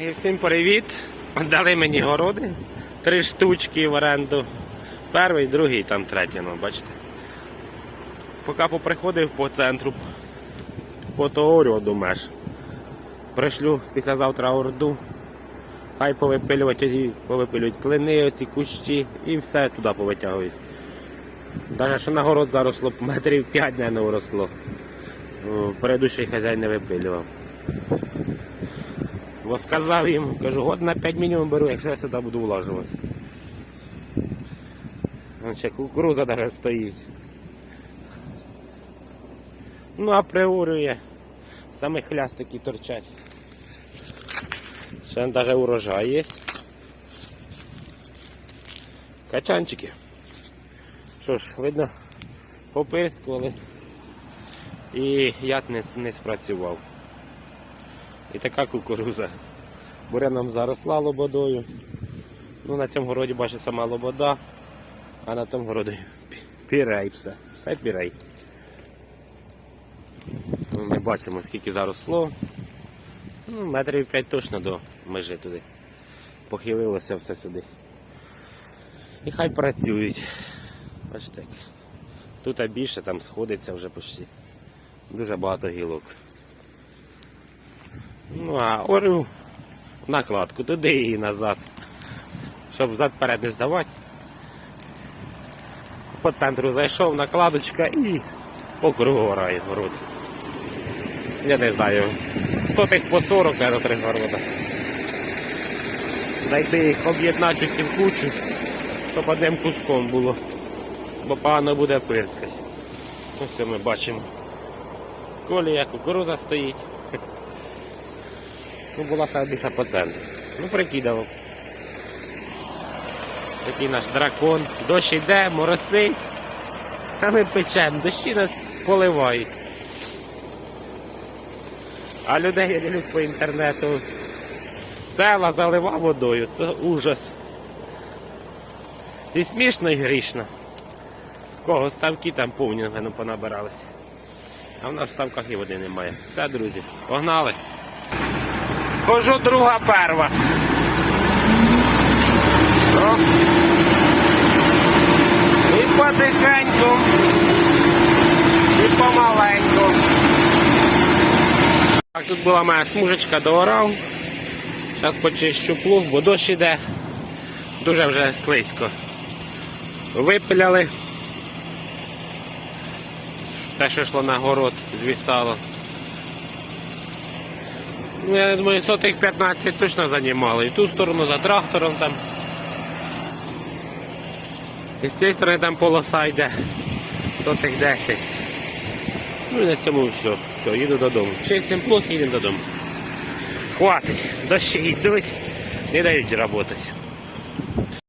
І Всім привіт! Дали мені городи. Три штучки в оренду. Перший, другий, там третій, ну бачите. Поки поприходив по центру, по того меж. Пришлю післязавтра орду. Хай повипилювати, повипилюють клини, оці кущі і все туди повитягують. Навіть що на город заросло, метрів 5 не уросло. О, Передущий хазяїн не випилював. Бо сказав їм, кажу, год на 5 мінімум беру, якщо я сюди буду влажувати. Вон ще кукуруза навіть стоїть. Ну, априорює. Саме хлястики торчать. Ще навіть урожай є. Качанчики. Що ж, видно, попискували. І яд не, не спрацював. І така кукуруза. Буряном заросла лободою. Ну, на цьому городі бачу сама лобода, а на тому городі пірей все. Все пірей. Ну, Ми бачимо, скільки заросло. Ну, метрів 5 точно до межі туди. Похилилося все сюди. І хай працюють. Бачите. Тут більше, там сходиться вже почти. Дуже багато гілок. Ну а орю накладку туди і назад. Щоб взад перед не здавати. По центру зайшов, накладочка і по кругу грає город. Я не знаю. Хто тих по 40 я до три города. Зайти їх об'єднати усі в кучу, щоб одним куском було. Бо погано буде пирскати. Ось це ми бачимо. Колія, кукуруза стоїть. Ну, була саме більше по центру. Ну, прикидав. Такий наш дракон. Дощ йде, моросить. А ми печемо, дощі нас поливають. А людей я дивлюсь по інтернету. Села залива водою. Це ужас. І смішно, і грішно. Кого ставки там повні напевно, понабиралися. А в нас в ставках і води немає. Все, друзі, погнали. Хожу друга перва. І потихеньку, і помаленьку. Так, тут була моя смужечка доорав. Зараз почищу плуг, бо дощ іде. Дуже вже слизько. Випиляли. Те, що йшло на город, звісало. Ну, я думаю, сотих 15 точно займали. І ту сторону за трактором там. І з цієї сторони там полоса йде. Сотих 10. Ну і на цьому все. Все, їду додому. Чистим плуг, їдемо додому. Хватить. Дощі йдуть, не дають працювати.